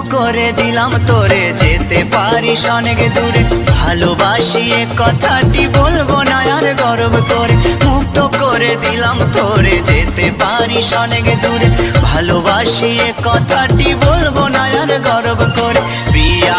করে দিলাম তোরে, যেতে পারিস অনেক দূরে। ভালোবাসি এ কথাটি বলব না, আর গর্ব করে। মুক্ত করে দিলাম তোরে, যেতে পারিস অনেক দূরে। ভালোবাসি এ কথাটি বলব না, আর গর্ব করে। প্রিয়া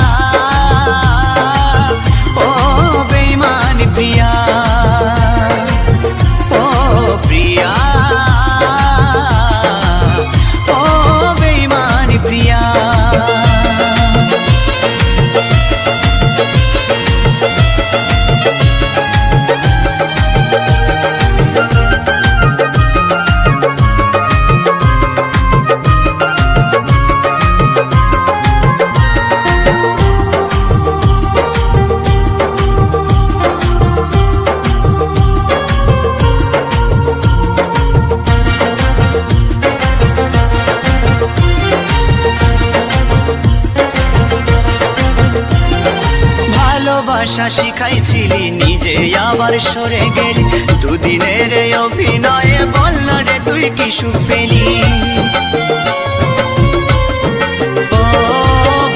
ভালোবাসা শিখাইছিলি, নিজে আবার সরে গেলি। দুদিনের অভিনয়ে বল না রে তুই কি সুখ পেলি?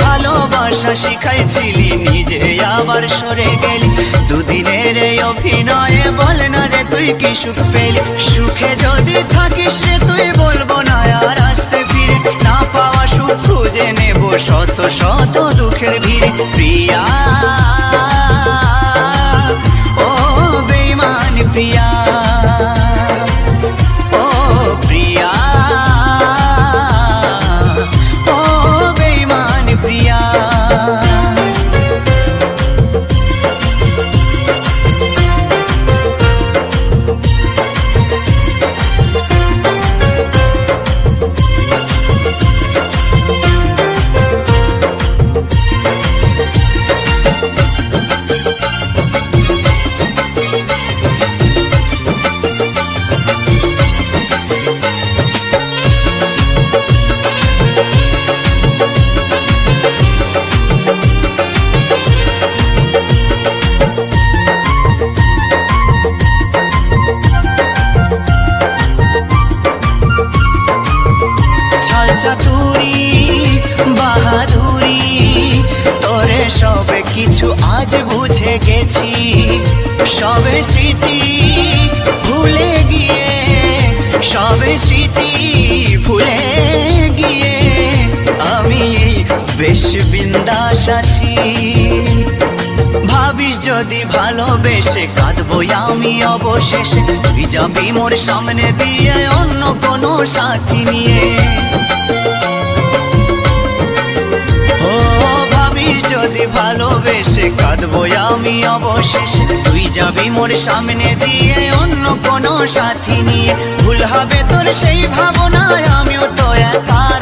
ভালোবাসা শিখাইছিলি, নিজে আবার সরে গেলি। দুদিনের অভিনয়ে বল না রে তুই কি সুখ পেলি? সুখে যদি থাকিস রে তুই বলব না, আর আসতে ফিরে না পাওয়া সুখ খুঁজে নেব শত শত দুঃখের ভিড়ে। প্রিয়া চাতুরি বাহাদুরি, তোরে সবে কিছু আজ বুঝে গেছি। সবে স্মৃতি ভুলে গিয়ে, সবে স্মৃতি ভুলে গিয়ে আমি বেশ বিন্দাস আছি। ভাবিস যদি ভালোবেসে কাঁদবো আমি অবশেষে। তুই যাবি মোর সামনে দিয়ে অন্য কোনো সাথী নিয়ে। যদি ভালোবেসে কাঁদবো আমি অবশেষে। তুই যাবি মোর সামনে দিয়ে অন্য কোনো সাথী নিয়ে। ভুল হবে তোর সেই ভাবনায় আমিও তো একা।